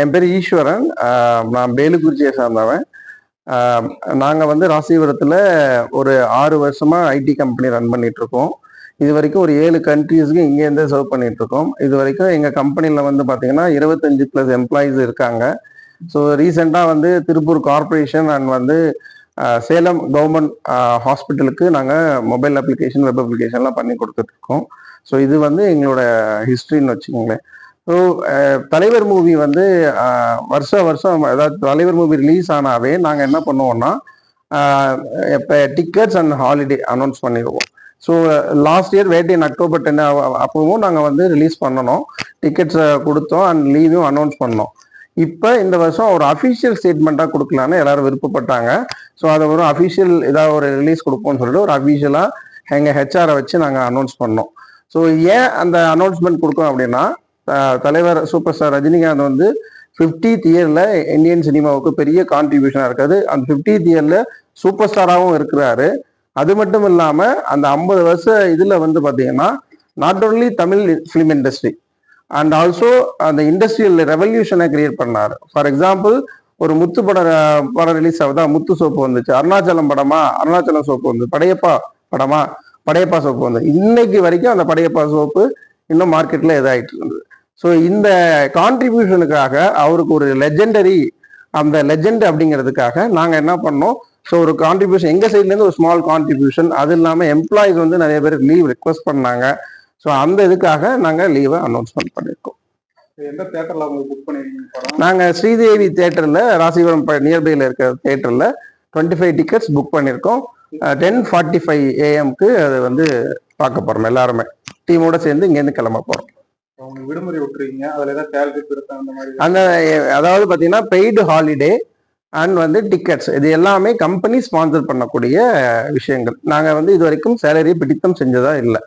என் பேர் ஈஸ்வரன். நான் பேலுக்குறிச்சியை சார்ந்தவன். நாங்கள் வந்து ராசிபுரத்தில் ஒரு ஆறு வருஷமாக ஐடி கம்பெனி ரன் பண்ணிகிட்ருக்கோம் இது வரைக்கும் ஒரு ஏழு கண்ட்ரீஸ்க்கு இங்கேருந்தே சர்வ் பண்ணிகிட்ருக்கோம் இருக்கோம் இது வரைக்கும் எங்கள் கம்பெனியில் வந்து பார்த்திங்கன்னா இருபத்தஞ்சி ப்ளஸ் எம்ப்ளாயீஸ் இருக்காங்க. ஸோ ரீசெண்டாக வந்து திருப்பூர் கார்ப்பரேஷன் அண்ட் வந்து சேலம் கவர்மெண்ட் ஹாஸ்பிட்டலுக்கு நாங்கள் மொபைல் அப்ளிகேஷன் வெப் அப்ளிகேஷன்லாம் பண்ணி கொடுத்துட்ருக்கோம் ஸோ இது வந்து எங்களோட ஹிஸ்ட்ரின்னு வச்சுக்கோங்களேன். ஸோ தலைவர் மூவி வந்து வருஷம் வருஷம் அதாவது தலைவர் மூவி ரிலீஸ் ஆனாவே நாங்கள் என்ன பண்ணுவோம்னா இப்போ டிக்கெட்ஸ் அண்ட் ஹாலிடே அனௌன்ஸ் பண்ணிடுவோம். So last year வேட்டின் October ten அப்பவும் நாங்கள் வந்து ரிலீஸ் பண்ணணும். டிக்கெட்ஸை கொடுத்தோம் அண்ட் லீவும் அனௌன்ஸ் பண்ணோம். இப்போ இந்த வருஷம் ஒரு அஃபிஷியல் ஸ்டேட்மெண்ட்டாக கொடுக்கலான்னு எல்லாரும் விருப்பப்பட்டாங்க. ஸோ அதை ஒரு அஃபிஷியல் ஏதாவது ஒரு ரிலீஸ் கொடுப்போம்னு சொல்லிட்டு ஒரு அஃபிஷியலாக எங்கள் ஹெச்ஆரை வச்சு நாங்கள் அனௌன்ஸ் பண்ணோம். ஸோ ஏன் அந்த அனௌன்ஸ்மெண்ட் கொடுக்கணும் அப்படின்னா தலைவர் சூப்பர் ஸ்டார் ரஜினிகாந்த் வந்து ஃபிஃப்டித் இயரில் இந்தியன் சினிமாவுக்கு பெரிய கான்ட்ரிபியூஷனாக இருக்காது அந்த ஃபிஃப்டித் இயரில் சூப்பர் ஸ்டாராகவும் இருக்கிறாரு. அது மட்டும் இல்லாமல் அந்த ஐம்பது வருஷ இதில் வந்து பார்த்தீங்கன்னா not only Tamil film industry and also அந்த இண்டஸ்ட்ரியல் ரெவல்யூஷனை கிரியேட் பண்ணார். ஃபார் எக்ஸாம்பிள் ஒரு முத்து பட படம் ரிலீஸ் ஆகுதா? முத்து சோப்பு வந்துச்சு. அருணாச்சலம் படமா? அருணாச்சலம் சோப்பு வந்து படையப்பா படமா? படையப்பா சோப்பு வந்து இன்னைக்கு வரைக்கும் அந்த படையப்பா சோப்பு இன்னும் மார்க்கெட்டில் இதாகிட்டு இருந்தது ஸோ இந்த கான்ட்ரிபியூஷனுக்காக அவருக்கு ஒரு லெஜெண்டரி அந்த லெஜெண்ட் அப்படிங்கிறதுக்காக நாங்கள் என்ன பண்ணோம்? ஸோ ஒரு கான்ட்ரிபியூஷன் எங்கள் சைட்லேருந்து ஒரு ஸ்மால் கான்ட்ரிபியூஷன் அது இல்லாமல் எம்ப்ளாயிஸ் வந்து நிறைய பேர் லீவ் ரெக்வஸ்ட் பண்ணாங்க. ஸோ அந்த இதுக்காக நாங்கள் லீவை அனௌன்ஸ்மெண்ட் பண்ணியிருக்கோம் எந்த தேட்டர்ல அவங்க புக் பண்ணிருக்கீங்க நாங்கள் ஸ்ரீதேவி தேட்டரில் ராசிபுரம் நியர்பையில் இருக்கிற தேட்டரில் டுவெண்ட்டி ஃபைவ் டிக்கெட்ஸ் புக் பண்ணியிருக்கோம் டென் ஃபார்ட்டி ஃபைவ் ஏஎம்க்கு அது வந்து பார்க்க போகிறோம் எல்லாருமே. டீமோட சேர்ந்து இங்கேருந்து கிளம்ப போகிறோம் அவங்க விடுமுறை விட்டுருக்கீங்க அதுல ஏதாவது சேலரி திருத்தம் அந்த மாதிரி அந்த அதாவது பார்த்தீங்கன்னா பெய்டு ஹாலிடே அண்ட் வந்து டிக்கெட்ஸ் இது எல்லாமே கம்பெனி ஸ்பான்சர் பண்ணக்கூடிய விஷயங்கள். நாங்கள் வந்து இது வரைக்கும் சேலரி பிடித்தம் செஞ்சதா இல்லை.